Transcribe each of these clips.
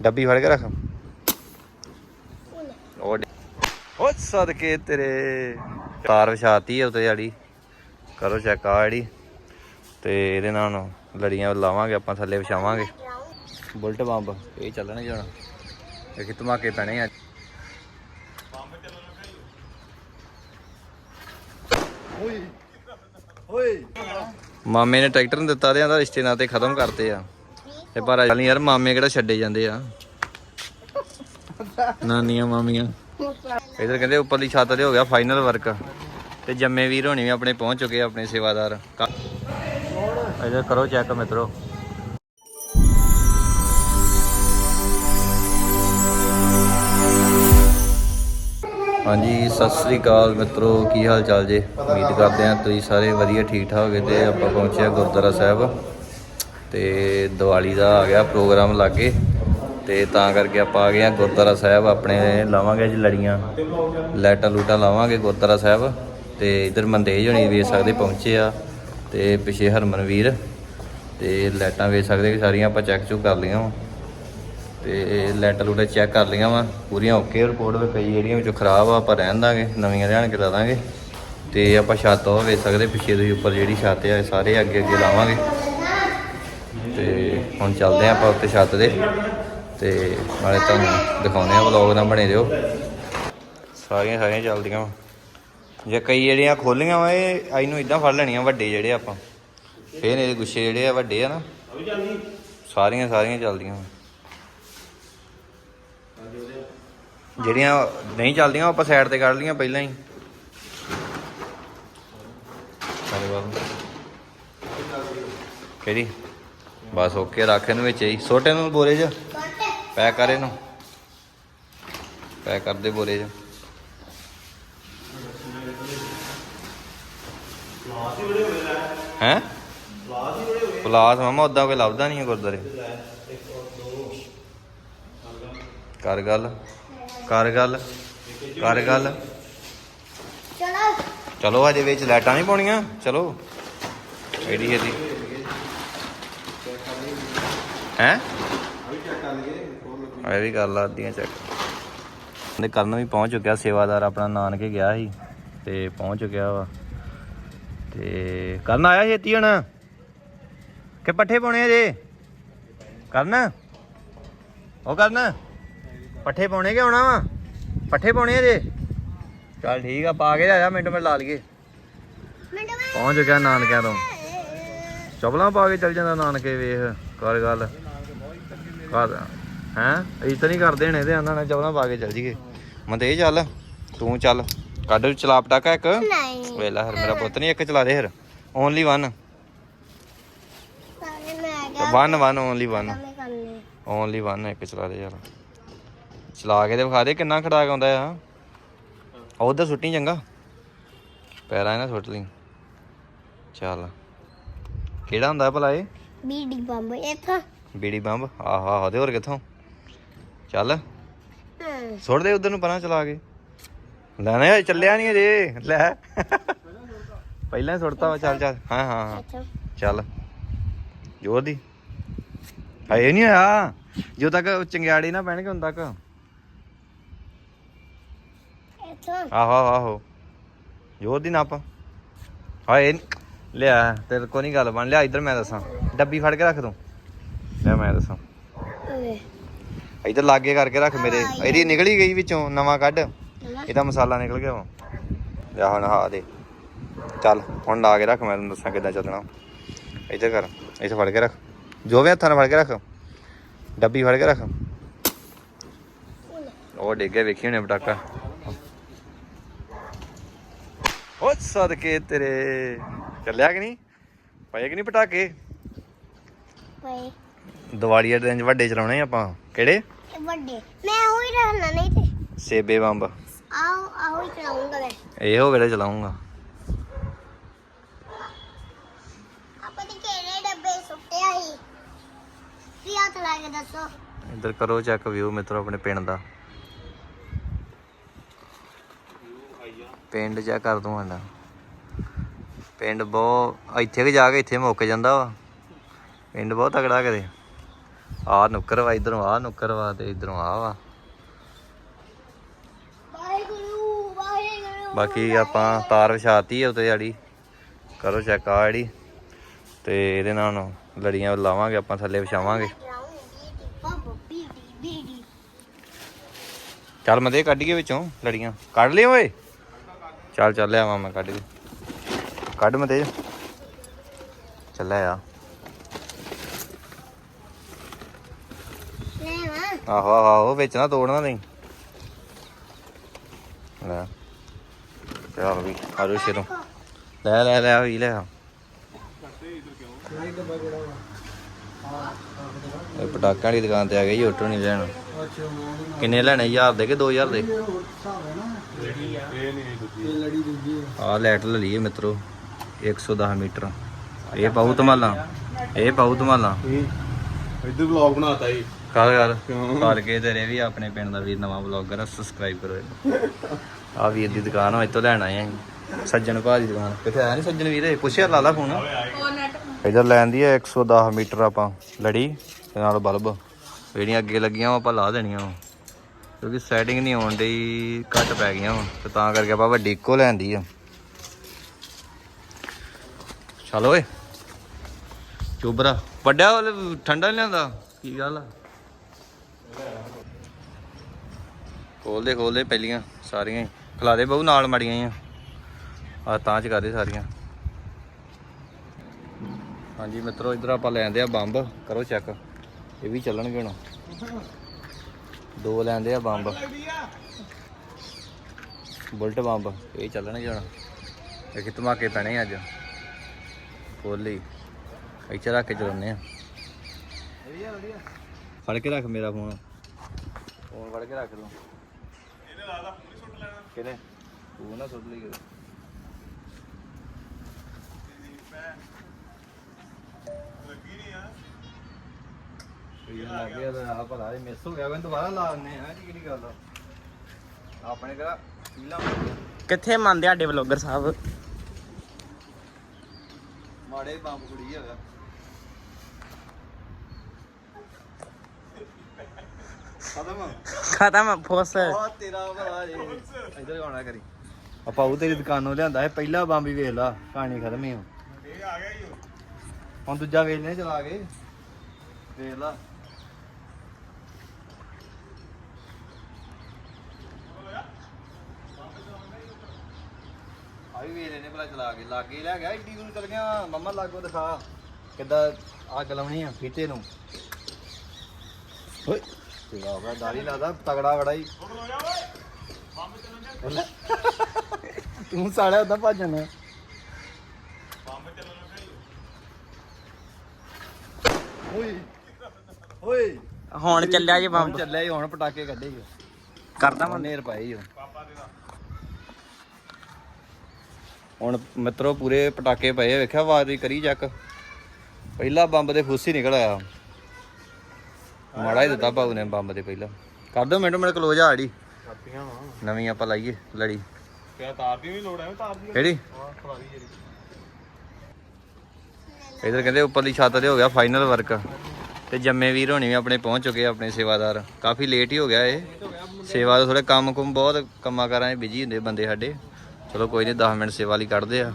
ਡੱਬੀ ਫੜ ਕੇ ਰੱਖ। ਉਹ ਸਦਕੇ ਤੇਰੇ। ਤਾਰ ਵਿਛਾਤੀ ਹੈ ਉਤੇ ਜਿਹੜੀ ਕਰੋ ਚੈੱਕ ਆ ਜਿਹੜੀ ਤੇ ਇਹਦੇ ਨਾਲ ਲੜੀਆਂ ਲਾਵਾਂਗੇ ਆਪਾਂ ਥੱਲੇ ਵਿਛਾਵਾਂਗੇ। ਬੁਲਟ ਬੰਬ ਇਹ ਚੱਲਣਗੇ ਹੁਣ। ਇਹ ਕਿ ਧਮਾਕੇ ਪੈਣੇ ਆ। ਮਾਮੇ ਨੇ ਟਰੈਕਟਰ ਨੂੰ ਦਿੱਤਾ ਤੇ ਆਂਦਾ ਰਿਸ਼ਤੇ ਨਾਤੇ ਖਤਮ ਕਰਤੇ ਆ। ਤੇ ਪਰ ਚੱਲ ਯਾਰ ਮਾਮੇ ਕਿਹੜਾ ਛੱਡੇ ਜਾਂਦੇ ਆ? ਨਾਨੀਆਂ, ਮਾਮੀਆਂ। ਇਧਰ ਕਹਿੰਦੇ ਉੱਪਰਲੀ ਛੱਤ ਤੇ ਹੋ ਗਿਆ ਫਾਈਨਲ ਵਰਕ ਤੇ ਜੰਮੇ ਵੀਰ ਹੋਣੀ ਵੀ ਆਪਣੇ ਪਹੁੰਚ ਚੁੱਕੇ ਆਪਣੇ ਸੇਵਾਦਾਰ। ਇਧਰ ਕਰੋ ਚੈੱਕ ਮਿੱਤਰੋ। ਹਾਂਜੀ, ਸਤਿ ਸ੍ਰੀ ਅਕਾਲ ਮਿੱਤਰੋ, ਕੀ ਹਾਲ ਚਾਲ ਜੇ? ਉਮੀਦ ਕਰਦੇ ਆ ਤੁਸੀਂ ਸਾਰੇ ਵਧੀਆ ਠੀਕ ਠਾਕ ਹੋਗੇ ਤੇ ਆਪਾਂ ਪਹੁੰਚੇ ਆ ਗੁਰਦੁਆਰਾ ਸਾਹਿਬ। ਤੇ ਦੀਵਾਲੀ ਦਾ ਆ ਗਿਆ ਪ੍ਰੋਗਰਾਮ ਲਾਗੇ ਤੇ ਤਾਂ ਕਰਕੇ ਆਪਾਂ ਆ ਗਏ ਆ ਗੁਰਦੁਆਰਾ ਸਾਹਿਬ, ਆਪਣੇ ਲਾਵਾਂਗੇ ਅੱਜ ਲੜੀਆਂ। ਲਾਈਟਾਂ ਲੂਟਾਂ ਲਾਵਾਂਗੇ ਗੁਰਦੁਆਰਾ ਸਾਹਿਬ ਤੇ ਇਧਰ ਮੰਦੇਜ ਹੋਣੀ ਵੇਚ ਸਕਦੇ ਪਹੁੰਚੇ ਆ ਤੇ ਪਿਛੇ ਹਰਮਨਵੀਰ ਤੇ ਲਾਈਟਾਂ ਵੇਚ ਸਕਦੇ ਕਿ ਸਾਰੀਆਂ ਆਪਾਂ ਚੈੱਕ ਚੁੱਕ ਕਰ ਲਈਆਂ ਵਾ। ਤੇ ਲਾਈਟਾਂ ਲੂਟਾਂ ਚੈੱਕ ਕਰ ਲਈਆਂ ਵਾ, ਪੂਰੀਆਂ ਓਕੇ ਰਿਪੋਰਟ ਵੀ, ਕਈ ਜਿਹੜੀਆਂ ਵਿੱਚੋਂ ਖਰਾਬ ਆ, ਆਪਾਂ ਰਹਿਣ ਦਾਂਗੇ, ਨਵੀਆਂ ਲਿਆਣ ਕੇ ਲਾ ਦਾਂਗੇ। ਤੇ ਆਪਾਂ ਛੱਤ ਉਹ ਵੇਚ ਸਕਦੇ, ਪਿੱਛੇ ਦੀ ਉੱਪਰ ਜਿਹੜੀ ਛੱਤ ਆ ਸਾਰੇ ਅੱਗੇ ਅੱਗੇ ਲਾਵਾਂਗੇ। ਹੁਣ ਚੱਲਦੇ ਆ ਆਪਾਂ ਉੱਤੇ ਛੱਤ ਦੇ ਤੇ ਨਾਲੇ ਤੁਹਾਨੂੰ ਦਿਖਾਉਂਦੇ ਆ ਵਲੌਗ ਨਾਲ ਬਣੇ ਰਹੋ। ਸਾਰੀਆਂ ਸਾਰੀਆਂ ਚੱਲਦੀਆਂ ਵਾ। ਜੇ ਕਈ ਜਿਹੜੀਆਂ ਖੋਲੀਆਂ ਵਾ, ਇਹ ਆਈ ਨੂੰ ਇਦਾਂ ਫੜ ਲੈਣੀਆਂ ਵੱਡੇ ਜਿਹੜੇ ਆਪਾਂ। ਫੇਰ ਇਹਦੇ ਗੁੱਛੇ ਜਿਹੜੇ ਆ ਵੱਡੇ ਆ ਨਾ। ਸਾਰੀਆਂ ਸਾਰੀਆਂ ਚੱਲਦੀਆਂ ਵਾ। ਜਿਹੜੀਆਂ ਨਹੀਂ ਚੱਲਦੀਆਂ ਆਪਾਂ ਸਾਈਡ ਤੇ ਕੱਢ ਲੀਆਂ ਪਹਿਲਾਂ ਹੀ। ਸਾਰੇ ਕਿਹੜੀ? ਬਸ ਓਕੇ ਰੱਖ ਇਹਨੂੰ ਵਿੱਚ ਹੀ। ਛੋਟੇ ਨੂੰ ਬੋਰੇ 'ਚ। ਪੈਕ ਕਰ ਇਹਨੂੰ। ਪੈਕ ਕਰ ਦੇ ਬੋਰੇ 'ਚ। ਹੈ? ਪਲਾਸ ਮਾਮਾ ਉਦਾਂ ਕੋਈ ਲੱਭਦਾ ਨਹੀਂ ਗੁਰਦਾਰੇ ਕਰ ਗੱਲ। ਕਰ ਗੱਲ। ਕਰ ਗੱਲ। ਚਲੋ। ਚਲੋ ਹਜੇ ਵਿੱਚ ਲਾਈਟਾਂ ਨਹੀਂ ਪਾਉਣੀਆਂ। ਚਲੋ। ਐਡੀ ਛੇਤੀ ਹੈ? ਇਹ ਵੀ ਕਰ ਲਾਦੀਆਂ ਚੈੱਕ ਦੇ ਕਰਨ ਵੀ ਪਹੁੰਚ ਚੁੱਕਿਆ ਸੇਵਾਦਾਰ ਆਪਣਾ ਨਾਨਕੇ ਗਿਆ ਸੀ ਤੇ ਪਹੁੰਚ ਚੁੱਕਿਆ ਵਾ। ਤੇ ਕਰਨ ਆਇਆ ਛੇਤੀ ਹੁਣ? ਕਿ ਪੱਠੇ ਪਾਉਣੇ ਆ ਜੇ ਕਰਨ? ਉਹ ਕਰਨ? ਪੱਠੇ ਪਾਉਣੇ ਕਿ ਆਉਣਾ ਵਾ? ਪੱਠੇ ਪਾਉਣੇ ਆ ਜੇ ਚੱਲ ਠੀਕ ਆ ਪਾ ਕੇ ਆ ਜਾ ਮਿੰਟ ਮਿੰਟ ਲਾ ਲਈਏ। ਮੈਂ ਪਹੁੰਚ ਗਿਆ ਨਾਨਕਿਆਂ ਤੋਂ। ਚਪਲਾਂ ਪਾ ਕੇ ਚੱਲ ਜਾਂਦਾ ਨਾਨਕੇ ਵੇਖ ਕਰ ਗੱਲ। ਕਰ ਹੈ? ਤਾਂ ਨਹੀਂ ਕਰਦੇ ਨੇ ਤੇ ਆਂਦਾ ਨਾ ਚਪਲਾਂ ਪਾ ਕੇ ਚੱਲ ਜੀਏ ਮੰਦੇ ਚੱਲ ਤੂੰ ਚੱਲ ਕੱਢ ਚਲਾ ਪਟਾਕਾ ਇੱਕ। ਨਹੀਂ। ਵੇਖ ਲੈ ਹਰ ਮੇਰਾ ਪੁੱਤ ਨਹੀਂ ਇੱਕ ਚਲਾ ਦੇ ਹਰ ਓਨਲੀ ਵਨ ਸਾਰੇ ਮੈਂ ਕਿਹਾ ਵਨ ਵਨ ਓਨਲੀ ਵਨ ਮੈਂ ਕਰਨੇ। ਓਨਲੀ ਵਨ ਇੱਕ ਚਲਾ ਦੇ ਯਾਰ। ਚਲਾ ਕੇ ਤੇ ਵਿਖਾ ਦੇ ਕਿੰਨਾ ਖੜਾ ਆਉਂਦਾ ਆ। ਉਧਰ ਸੁੱਟੀ ਚੰਗਾ। ਪੈਰਾਂ ਇਹਨਾਂ ਸੁੱਟ ਲਈ। ਚੱਲ। ਕਿਹੜਾ ਹੁੰਦਾ ਭਲਾ ਇਹ? ਬੀਡੀ ਬੰਬ ਇੱਥੋਂ ਬੀੜੀ ਬੰਬ। ਆਹ ਆਹ ਤੇ ਹੋਰ ਕਿੱਥੋਂ? ਚੱਲ। ਸੁੱਟ ਦੇ ਉਧਰ ਨੂੰ ਪਰਾਂ ਚਲਾ ਕੇ। ਲੈਣਾ ਇਹ ਚੱਲਿਆ ਨਹੀਂ ਅਜੇ। ਲੈ। ਪਹਿਲਾਂ ਸੁੱਟਤਾ ਵਾ ਚੱਲ ਚੱਲ। ਹਾਂ ਹਾਂ ਹਾਂ। ਚੱਲ। ਜੋਰ ਦੀ। ਹਏ ਨਹੀਂ ਆਇਆ। ਜੋ ਤੱਕ ਚੰਗਿਆੜੀ ਨਾ ਪੈਣਗੇ ਹੁਣ ਤੱਕ। ਆਹੋ ਆਹੋ ਜੋਰ ਦੀ ਨੱਪ। ਹਾਏ ਨੀ- ਲਿਆ ਤੇਰੇ ਕੋ ਨਹੀਂ ਗੱਲ ਬਣ ਲਿਆ। ਇੱਧਰ ਮੈਂ ਦੱਸਾਂ। ਡੱਬੀ ਫੜ ਕੇ ਰੱਖ ਦੂੰ ਲੈ ਮੈਂ ਦੱਸਾਂ। ਓਏ ਇੱਧਰ ਲਾਗੇ ਕਰਕੇ ਰੱਖ ਮੇਰੇ। ਇਹਦੀ ਨਿਕਲ ਗਈ ਵਿੱਚੋਂ ਨਵਾਂ ਕੱਢ? ਇਹਦਾ ਮਸਾਲਾ ਨਿਕਲ ਗਿਆ ਵਾ। ਲਿਆ ਹੁਣ ਹਾਂ ਦੇ। ਚੱਲ ਹੁਣ ਲਾ ਕੇ ਰੱਖ ਮੈਂ ਤੈਨੂੰ ਦੱਸਾਂ ਕਿੱਦਾਂ ਚੱਲਣਾ। ਇੱਧਰ ਕਰ ਇੱਥੇ ਫੜ ਕੇ ਰੱਖ। ਜੋ ਵੀ ਹੱਥਾਂ ਨਾਲ ਫੜ ਕੇ ਰੱਖ ਡੱਬੀ ਫੜ ਕੇ ਰੱਖ। ਉਹ ਡਿੱਗੇ ਵੇਖੀ ਹੋਣੇ ਪਟਾਕਾ। ਉਹ ਸਦਕੇ ਤੇਰੇ। ਚੱਲਿਆ ਕਿ ਨਹੀਂ? ਪਏ ਕਿ ਨਹੀਂ ਪਟਾਕੇ? ਪਏ। ਦੀਵਾਲੀ ਦੇ ਦਿਨ ਵੱਡੇ ਚਲਾਉਣੇ ਆਪਾਂ। ਕਿਹੜੇ? ਵੱਡੇ। ਮੈਂ ਉਹ ਹੀ ਰਹਿਣਾ ਨਹੀਂ ਤੇ। ਸੇਬੇ ਬੰਬ। ਆਓ ਆਓ ਹੀ ਚਲਾਉਂਗਾ ਮੈਂ। ਇਹੋ ਵੇਲੇ ਚਲਾਉਂਗਾ। ਆਪਾਂ ਤੇ ਕਿਹੜੇ ਡੱਬੇ ਸੁੱਟਿਆ ਸੀ। ਕੀ ਹੱਥ ਲਾ ਕੇ ਦੱਸੋ। ਇੱਧਰ ਕਰੋ ਚੈੱਕ ਵਿਊ ਮਿੱਤਰੋ ਆਪਣੇ ਪਿੰਡ ਦਾ। ਪਿੰਡ ਚੈੱਕ ਕਰ ਦੂੰ ਸਾਡਾ ਪਿੰਡ ਬਹੁਤ ਇੱਥੇ ਕਿ ਜਾ ਕੇ ਇੱਥੇ ਮੁੱਕ ਜਾਂਦਾ ਵਾ। ਪਿੰਡ ਬਹੁਤ ਤਗੜਾ ਕਰੇ ਆ ਨੁੱਕਰ ਵਾ ਇਧਰੋਂ ਆ ਨੁੱਕਰ ਵਾ ਤੇ ਇਧਰੋਂ ਆ ਵਾ। ਵਾਹਿਗੁਰੂ ਵਾਹਿਗੁਰੂ। ਬਾਕੀ ਆਪਾਂ ਤਾਰ ਵਿਛਾਤੀ ਹੈ ਉੱਤੇ ਜਿਹੜੀ ਕਰੋ ਚੈੱਕ ਆ ਜਿਹੜੀ। ਤੇ ਇਹਦੇ ਨਾਲ ਲੜੀਆਂ ਲਾਵਾਂਗੇ ਆਪਾਂ ਥੱਲੇ ਵਿਛਾਵਾਂਗੇ। ਚੱਲ ਮੈਂ ਦੇ ਕੱਢ ਕੇ ਵਿੱਚੋਂ ਲੜੀਆਂ। ਕੱਢ ਲਿਆ ਓਏ? ਚੱਲ ਚੱਲ ਲਿਆਵਾਂ ਮੈਂ ਕੱਢ ਕੇ। ਕੱਢ ਮੈਂ ਦੇ। ਚੱਲਿਆ ਆ। ਆਹੋ ਆਹੋ ਆਹੋ, ਵਿੱਚ ਨਾ ਤੋੜਨਾ ਨਹੀਂ। ਲੈ। ਚੱਲ ਵੀ ਆਜੋ ਸ਼ੇਰੋਂ। ਲੈ ਲੈ ਲੈ ਵੀ ਲੈ ਆ। ਇਹ ਪਟਾਕਿਆਂ ਦੀ ਦੁਕਾਨ ਤੇ ਆ ਗਏ ਜੀ ਨਹੀਂ ਲੈਣ। ਕਿੰਨੇ ਲੈਣੇ? 1000 ਦੇ ਕਿ 2000 ਦੇ? ਆ ਲੈਟ ਲੈ ਲਈਏ ਮਿੱਤਰੋ 110 ਮੀਟਰ। ਇਹ ਪਾਉ ਧਮਾਲਾਂ, ਇਹ ਪਾਉ ਧਮਾਲਾਂ। ਇੱਧਰ ਵਲੌਗ ਬਣਾਤਾ ਜੀ ਕਰ ਕਰ ਕਰਕੇ ਤੇਰੇ ਵੀ ਆਪਣੇ ਪਿੰਡ ਦਾ ਵੀਰ ਨਵਾਂ ਬਲੌਗਰ ਆ ਸਬਸਕ੍ਰਾਈਬ ਕਰੋ ਇਹਨੂੰ ਆ ਵੀਰ ਦੀ ਦੁਕਾਨ ਆ ਇੱਥੋਂ ਲੈਣ ਆਏ ਆ ਅਸੀਂ। ਸੱਜਣ ਭਾਅ ਦੀ ਦੁਕਾਨ। ਕਿੱਥੇ ਆਇਆ ਨਹੀਂ ਸੱਜਣ ਵੀਰੇ? ਪੁੱਛਿਆ ਲਾ ਲਾ ਫੋਨ। ਇਧਰ ਲੈਂਦੀ ਹੈ 110 ਮੀਟਰ ਆਪਾਂ ਲੜੀ ਤੇ ਨਾਲ ਬਲਬ। ਜਿਹੜੀਆਂ ਅੱਗੇ ਲੱਗੀਆਂ ਵਾ ਆਪਾਂ ਲਾ ਦੇਣੀਆਂ ਵਾ। ਕਿਉਂਕਿ ਸੈਟਿੰਗ ਨਹੀਂ ਆਉਣ ਡਈ ਘੱਟ ਪੈ ਗਈਆਂ ਵਾ। ਤੇ ਤਾਂ ਕਰਕੇ ਆਪਾਂ ਵੱਡੀ ਇੱਕੋ ਲੈਂਦੀ ਆ। ਚਲ ਓਏ। ਚੁਬਰਾ। ਵੱਡਿਆ ਵਾਲੇ ਠੰਡਾ ਨੀ ਲਿਆਂਦਾ? ਕੀ ਗੱਲ ਆ? ਖੋਲਦੇ ਖੋਲਦੇ ਪਹਿਲੀਆਂ ਸਾਰੀਆਂ ਹੀ। ਖਿਲਾ ਦੇ ਬਹੁ, ਨਾਲ ਮੜੀਆਂ ਆ ਆ ਤਾਂ ਚ ਕਰਦੇ ਸਾਰੀਆਂ। ਹਾਂਜੀ ਮਿੱਤਰੋ, ਇਧਰ ਆਪਾਂ ਲੈਂਦੇ ਆ ਬੰਬ। ਕਰੋ ਚੈੱਕ ਇਹ ਵੀ ਚੱਲਣਗੇ ਹੁਣ। ਦੋ ਲੈਂਦੇ ਆ ਬੰਬ। Bullet bomb. ਇਹ ਚੱਲਣਗੇ ਹੁਣ। ਇਹ ਧਮਾਕੇ ਪੈਣੇ ਅੱਜ। ਖੋਲੀ ਇੱਥੇ ਰੱਖ ਕੇ ਚਲਾਉਂਦੇ ਆ। ਫੜ ਕੇ ਰੱਖ ਮੇਰਾ ਫੋਨ। ਫੋਨ ਫੜ ਕੇ ਰੱਖ ਲਓ ਇਹਨੇ ਲਾਦਾ ਪੂਰੀ ਸੁੱਟ ਲੈਣਾ। ਕਿਹਨੇ? ਤੂੰ ਨਾ ਸੁੱਟ ਲਈ ਕਿਤੇ। ਇਹ ਲੱਗ ਗਿਆ ਤਾਂ ਆ ਭਲਾ ਇਹ ਮਿਸ ਹੋ ਗਿਆ ਕੋਈ ਦੁਬਾਰਾ ਲਾ ਦਿੰਦੇ ਆ ਜੀ ਕਿਹੜੀ ਗੱਲ ਆ। ਆਪਣੇ ਕਿਹੜਾ ਪੀਲਾ ਕਿੱਥੇ ਮੰਨਦੇ ਸਾਡੇ ਵਲੋਗਰ ਸਾਹਿਬ? ਮਾੜੇ ਬੰਬ ਕੁੜੀ ਹੈਗਾ। ਖਤਮ ਖਤਮ ਫੋਸ ਆ ਤੇਰਾ ਭਲਾ ਜੇ ਇਧਰ ਆਉਣਾ ਕਰੀ। ਆਪਾਂ ਉਹ ਤੇਰੀ ਦੁਕਾਨੋਂ ਲਿਆਂਦਾ ਹੈ ਪਹਿਲਾ ਬੰਬ ਹੀ ਵੇਖ ਲਾ ਕਹਾਣੀ ਖਤਮ ਹੀ ਹੋ ਇਹ ਆ ਗਿਆ ਹੀ ਹੁਣ ਦੂਜਾ ਵੇਚਨੇ ਚਲਾ ਕੇ। ਵੇਖ ਲਾ। ਆ ਵੀ ਵੇਚ ਲੈਨੇ ਭਲਾ ਚਲਾ ਕੇ। ਲਾਗੇ ਲੈ ਗਿਆ ਏਡੀ ਦੂਰ ਚਲ ਗਿਆ। ਮੰਮਾ ਲਾਗੋ ਦਿਖਾ ਕਿੱਦਾਂ ਅੱਗ ਲਾਉਣੀ ਆ ਫੀਤੇ ਨੂੰ। ਓਏ। ਤੇਰਾ ਹੋਗਾ ਦਾੜੀ ਲਾਦਾ ਤਗੜਾ ਬੜਾ ਹੀ ਤੂੰ ਸਾਲਿਆ ਉਦਾਂ ਭੱਜਣਾ। ਓਏ ਓਏ। ਹੁਣ ਚੱਲਿਆ ਜੀ ਹੁਣ ਬੰਬ ਚੱਲਿਆ ਜੀ ਹੁਣ ਪਟਾਕੇ ਕੱਢੇ ਜੀ। ਕਰਦਾ ਹੁਣ ਮੈਂ। ਨੇਰ ਪਾਏ ਜੀ ਹੁਣ। ਮਿੱਤਰੋ ਪੂਰੇ ਪਟਾਕੇ ਪਏ ਆ, ਵੇਖਿਆ ਵਾਰੀ ਕਰੀ ਚੱਕ। ਪਹਿਲਾ ਬੰਬ ਦੇ ਫੁੱਸ ਹੀ ਨਿਕਲ ਆਇਆ। ਮਾੜਾ ਹੀ ਦਿੱਤਾ ਭਾਉ ਨੇ ਬੰਬ ਦੇ ਪਹਿਲਾਂ। ਕਰ ਦੋ ਮਿੰਟ ਮਿੰਟ ਕਲੋਜ ਆੜੀ। ਕਾਪੀਆਂ ਵਾ। ਨਵੀਂ ਆਪਾਂ ਲਾਈਏ ਲੜੀ। ਕਿਆ ਤਾਰ ਦੀ ਵੀ ਲੋੜ ਹੈ ਤਾਰ ਦੀ? ਕਿਹੜੀ? ਹਾਂ ਖਵਾਰੀ ਜਿਹੜੀ। ਇਧਰ ਕਹਿੰਦੇ ਉੱਪਰਲੀ ਛੱਤ ਤੇ ਹੋ ਗਿਆ ਫਾਈਨਲ ਵਰਕ ਤੇ ਜੰਮੇ ਵੀਰ ਹੋਣੀ ਵੀ ਆਪਣੇ ਪਹੁੰਚ ਚੁੱਕੇ ਆ ਆਪਣੇ ਸੇਵਾਦਾਰ। ਕਾਫੀ ਲੇਟ ਹੀ ਹੋ ਗਿਆ ਇਹ। ਸੇਵਾ ਦਾ ਥੋੜੇ ਕੰਮ ਕੁਮ ਬਹੁਤ ਕੰਮਾਂ ਕਾਰਾਂ 'ਚ ਬਿਜ਼ੀ ਹੁੰਦੇ ਬੰਦੇ ਸਾਡੇ। ਚਲੋ ਕੋਈ ਨਹੀਂ 10 ਮਿੰਟ ਸੇਵਾ ਲਈ ਕੱਢਦੇ ਆ।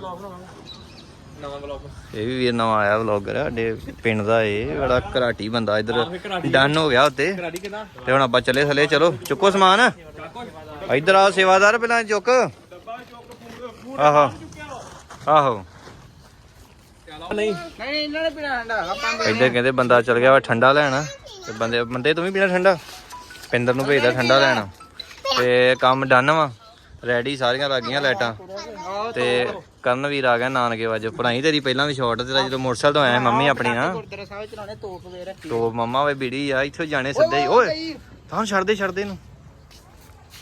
ਨਵਾਂ ਬਲੌਗ ਇਹ ਵੀ ਵੀਰ ਨਵਾਂ ਆਇਆ ਵਲੌਗਰ ਸਾਡੇ ਪਿੰਡ ਦਾ ਇਹ ਬੜਾ ਘਰਾਟੀ ਬੰਦਾ ਇਧਰ। ਡਨ ਹੋ ਗਿਆ ਉੱਤੇ। ਤੇ ਹੁਣ ਆਪਾਂ ਚੱਲੇ ਥੱਲੇ ਚਲੋ ਚੁੱਕੋ ਸਮਾਨ। ਇਧਰ ਆਓ ਸੇਵਾਦਾਰ ਪਹਿਲਾਂ ਚੁੱਕ। ਆਹੋ ਆਹੋ। ਨਹੀਂ ਨਹੀਂ ਇਹਨਾਂ ਨੇ ਪੀਣਾ ਠੰਡਾ। ਆਪਾਂ ਇੱਧਰ ਕਹਿੰਦੇ ਬੰਦਾ ਚਲ ਗਿਆ ਵਾ ਠੰਡਾ ਲੈਣ। ਤੇ ਬੰਦੇ ਬੰਦੇ ਤੂੰ ਵੀ ਪੀਣਾ ਠੰਡਾ? ਪਿੰਦਰ ਨੂੰ ਭੇਜਦਾ ਠੰਡਾ ਲੈਣ। ਤੇ ਕੰਮ ਡਨ ਵਾ। ਰੈਡੀ ਸਾਰੀਆਂ ਲੱਗ ਗਈਆਂ ਲਾਈਟਾਂ। ਤੇ ਕਰਨ ਵੀਰ ਆ ਗਿਆ ਨਾਨਕੇ ਵਜ। ਪੜਾਈ ਤੇਰੀ ਪਹਿਲਾਂ ਵੀ ਸ਼ਾਰਟ ਤੇਰਾ ਜਦੋਂ ਮੋਟਰਸਾਈਕਲ ਤੋਂ ਆਇਆ ਮੰਮੀ ਆਪਣੀ ਨਾ ਗੁਰਦੁਆਰਾ ਸਾਹਿਬ ਚਲਾਉਣੇ ਤੋਪ ਵੇਰ ਤੋ ਮੰਮਾ ਵੇ ਬੀੜੀ ਆ ਇੱਥੋਂ ਜਾਣੇ ਸਿੱਧੇ ਹੀ। ਓਏ ਤਾਂ ਛੱਡ ਦੇ ਛੱਡ ਦੇ ਇਹਨੂੰ।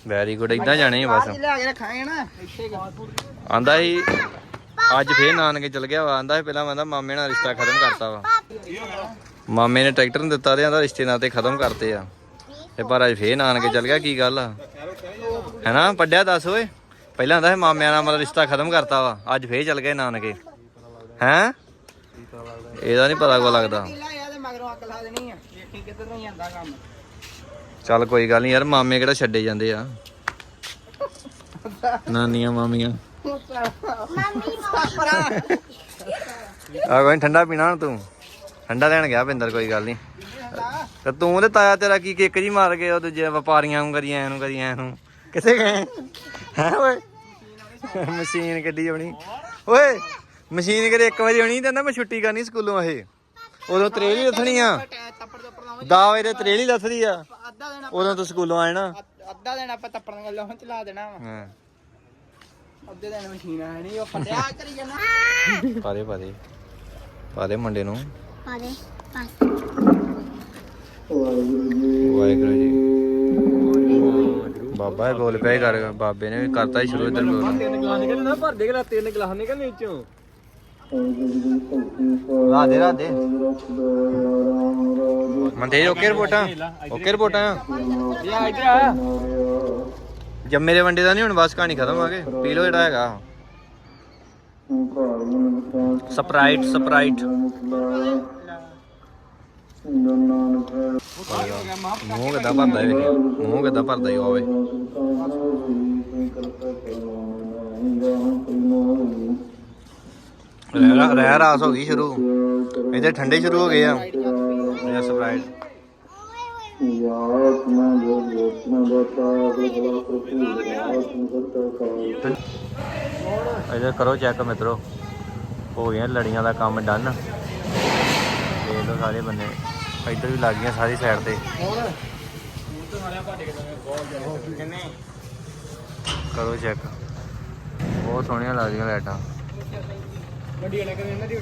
ਵੈਰੀ ਗੁੱਡ ਇਦਾਂ ਜਾਣੇ ਆ ਬਸ। ਲਿਆ ਕੇ ਰੱਖਾਂਗੇ ਨਾ ਇੱਥੇ ਗਾ ਆਂਦਾ ਸੀ ਅੱਜ ਫੇਰ ਨਾਨਕੇ ਚਲ ਗਿਆ ਵਾ। ਆਂਦਾ ਪਹਿਲਾਂ ਆਂਦਾ ਮਾਮੇ ਨਾਲ ਰਿਸ਼ਤਾ ਖਤਮ ਕਰਤਾ ਵਾ। ਮਾਮੇ ਨੇ ਟਰੈਕਟਰ ਨੂੰ ਦਿੱਤਾ ਤੇ ਆਂਦਾ ਰਿਸ਼ਤੇ ਨਾਤੇ ਖਤਮ ਕਰਤੇ ਆ। ਤੇ ਪਰ ਅੱਜ ਫੇਰ ਨਾਨਕੇ ਚਲ ਗਿਆ ਕੀ ਗੱਲ ਆ? ਹੈਨਾ? ਪੱਡਿਆ ਦੱਸ ਓਏ। ਪਹਿਲਾਂ ਆਂਦਾ ਸੀ ਮਾਮਿਆਂ ਨਾਲ ਮਤਲਬ ਰਿਸ਼ਤਾ ਖਤਮ ਕਰਤਾ ਵਾ, ਅੱਜ ਫੇਰ ਚੱਲ ਗਏ ਨਾਨਕੇ। ਹੈਂ? ਇਹਦਾ ਨਹੀਂ ਪਤਾ ਕੋ ਲੱਗਦਾ। ਚੱਲ ਕੋਈ ਗੱਲ ਨਹੀਂ ਯਾਰ, ਮਾਮੇ ਕਿਹੜਾ ਛੱਡੇ ਜਾਂਦੇ ਆ। ਨਾਨੀਆਂ ਮਾਮੀਆਂ। ਆ ਕੋਈ ਠੰਡਾ ਪੀਣਾ ਹੁਣ ਤੂੰ। ਠੰਡਾ ਲੈਣ ਗਿਆ ਪਿੰਦਰ ਕੋਈ ਗੱਲ ਨਹੀਂ ਤੇ ਤੂੰ ਤੇ ਤਾਇਆ ਤੇਰਾ ਕੀ ਕਿੱਕ ਜੀ ਮਾਰ ਕੇ ਉਹ ਦੂਜੇ ਵਪਾਰੀਆਂ ਨੂੰ ਕਰੀ, ਐ ਨੂੰ ਕਰੀ, ਐ ਨੂੰ। ਕਿੱਥੇ ਗਏ? ਹੈ ਓਏ? ਮਸ਼ੀਨ ਗੱਡੀ ਆਉਣੀ ਓਏ ਮਸ਼ੀਨ ਕਰੇ 1 ਵਜੇ ਆਉਣੀ ਤੇ ਨਾ ਮੈਂ ਛੁੱਟੀ ਕਰਨੀ ਸਕੂਲੋਂ ਇਹ। ਉਦੋਂ ਤਰੇਲ ਹੀ ਲੱਥਣੀ ਆ। ਤੱਪੜ ਤੱਪੜ ਲਾਵਾਂ 10 ਵਜੇ ਤੇ ਤਰੇਲ ਹੀ ਲੱਥਦੀ ਆ। ਉਦੋਂ ਤੋਂ ਸਕੂਲੋਂ ਆਏ ਨਾ। ਆਪਾਂ- ਅੱਧਾ ਦਿਨ ਆਪਾਂ ਤੱਪੜ ਨਾਲ ਲਾਉਂ ਚਲਾ ਦੇਣਾ ਵਾ। ਹਾਂ। ਅੱਧੇ ਦਿਨ ਮਸ਼ੀਨ ਆ ਨਹੀਂ ਉਹ ਫਟਿਆ ਕਰੀ ਜਾਣਾ। ਪਾਦੇ ਪਾਦੇ ਪਾਦੇ ਮੁੰਡੇ ਨੂੰ। ਪਾਦੇ ਪਾਸ ਵਾਹਿਗੁਰੂ ਜੀ। ਬਾਬਾ ਇਹ ਬੋਲ ਪਿਆ ਹੀ ਕਰ ਬਾਬੇ ਨੇ ਵੀ ਕਰਤਾ ਹੀ ਸ਼ੁਰੂ ਇਧਰ ਬੋਲ। ਤਿੰਨ ਗਲਾਸ ਨਿਕਲ ਨਾ ਭਰ ਦੇ ਗਲਾ ਤਿੰਨ ਗਲਾਸ ਨਿਕਲ ਵਿੱਚੋਂ। ਰਾਦੇ ਰਾਦੇ ਮੰਦੇ ਓਕੇ ਰਿਪੋਰਟਾਂ? ਓਕੇ ਰਿਪੋਰਟਾਂ? ਯਾ ਇੱਧਰ ਆ। ਜੰਮੇ ਦੇ ਵੰਡੇ ਦਾ ਨਹੀਂ ਹੁਣ ਬਸ ਕਹਾਣੀ ਖਤਮ ਆ ਗਏ ਪੀ ਲਓ ਜਿਹੜਾ ਹੈਗਾ। ਸਪਰਾਈਟ ਸਪਰਾਈਟ ਮੂੰਹ ਕਿੱਦਾਂ ਭਰਦਾ ਇਹ ਵੇਖੀ ਮੂੰਹ ਕਿੱਦਾਂ ਭਰਦਾ ਹੀ ਹੋਵੇ ਰਹਿ ਰਹਿ ਰਾਸ ਹੋ ਗਈ ਸ਼ੁਰੂ ਇਹਦੇ ਠੰਡੇ ਸ਼ੁਰੂ ਹੋ ਗਏ ਆ ਇਹ ਸਪਰਾਈਟ ਇਹਦਾ ਕਰੋ ਚੈੱਕ ਮਿੱਤਰੋ, ਹੋ ਗਿਆ ਲੜੀਆਂ ਦਾ ਕੰਮ ਡਨ। ਦੇਖ ਲਓ ਸਾਰੇ ਬੰਦੇ। ਇੱਧਰ ਵੀ ਲੱਗ ਗਈਆਂ ਸਾਰੀ ਸਾਈਡ ਤੇ। ਕਰੋ ਚੈੱਕ ਬਹੁਤ ਸੋਹਣੀਆਂ ਲੱਗਦੀਆਂ ਲਾਈਟਾਂ। ਵੱਡੀ ਵਾਲੇ ਕਹਿੰਦੇ ਇਹਨਾਂ ਦੀ